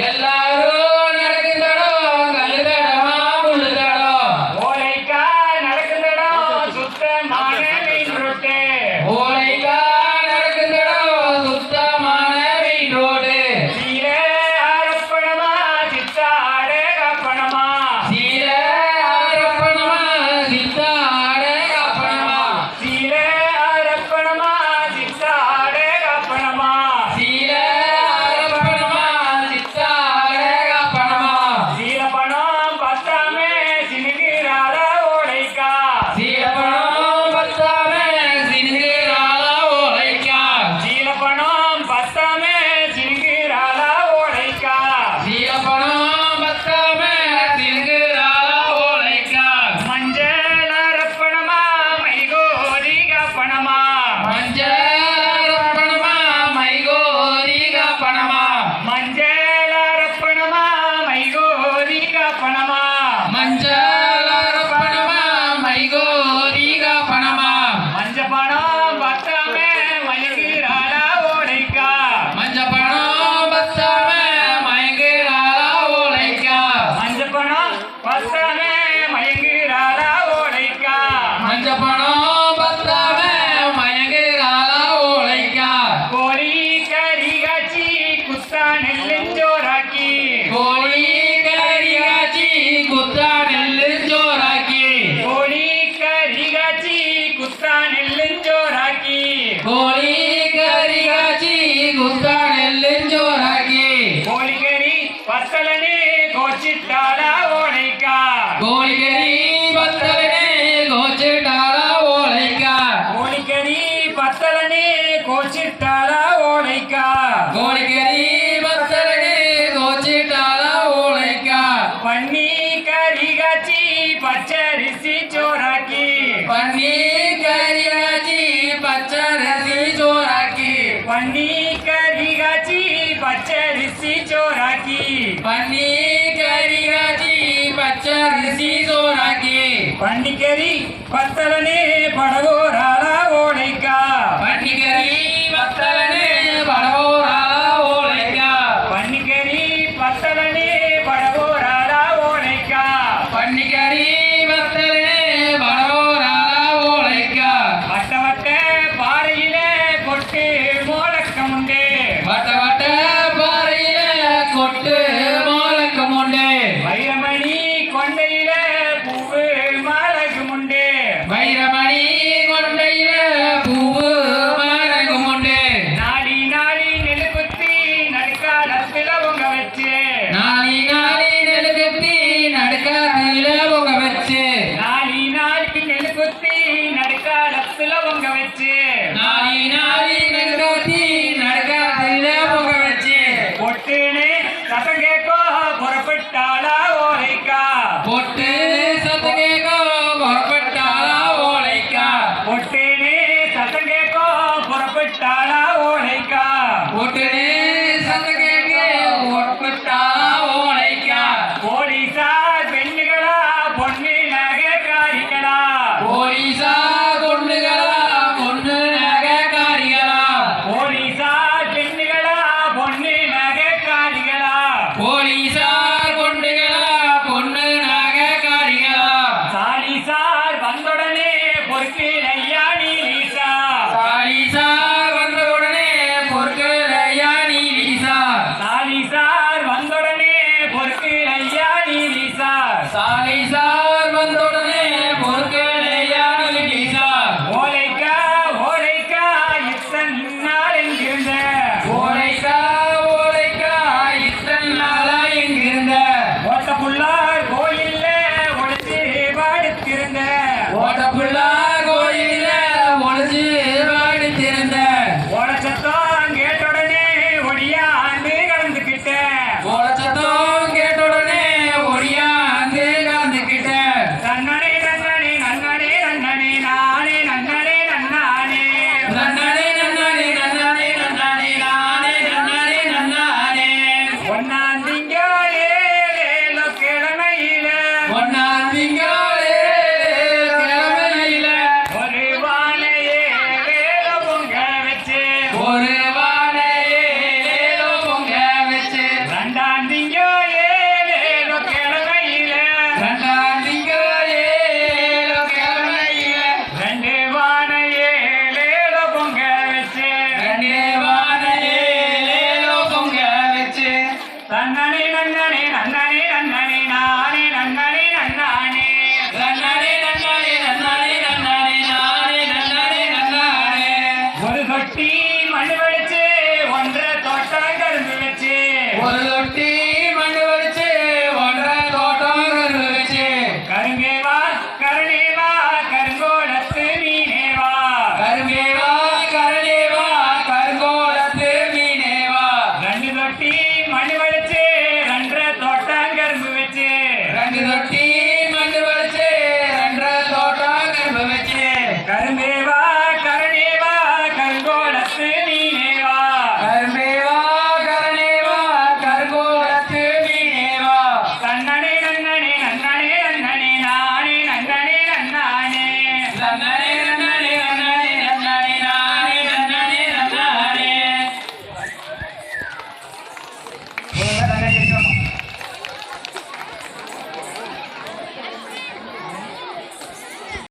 ಎಲ್ಲಾ குஸ்தானில் நெஞ்சோராக்கி. கோழி கறி காய்ச்சி குஸ்தானில் நெஞ்சோராக்கி. கோழிக்கறி பத்தலனே கோச்சிட்டாளா ஓலைக்கா. கோழிக்கறி பத்தலனே கோச்சிட்டாளா ஓலைக்கா. கோழிக்கறி பத்தலனே கோச்சிட்டாளா ஓலைக்கா. கோழிக்கறி பத்தலனே கோச்சிட்டாளா ஓலைக்கா. பன்னி கறி காய்ச்சி பச்சரிசி சோறாக்கி. பன்னீர் बनी करी गाजी बच्चर सी चोरा की बनी करी गाजी बच्चर सी चोरा की बनी करी पत्तल ने बड़वो राड़ा का बनी வைரமணி amore.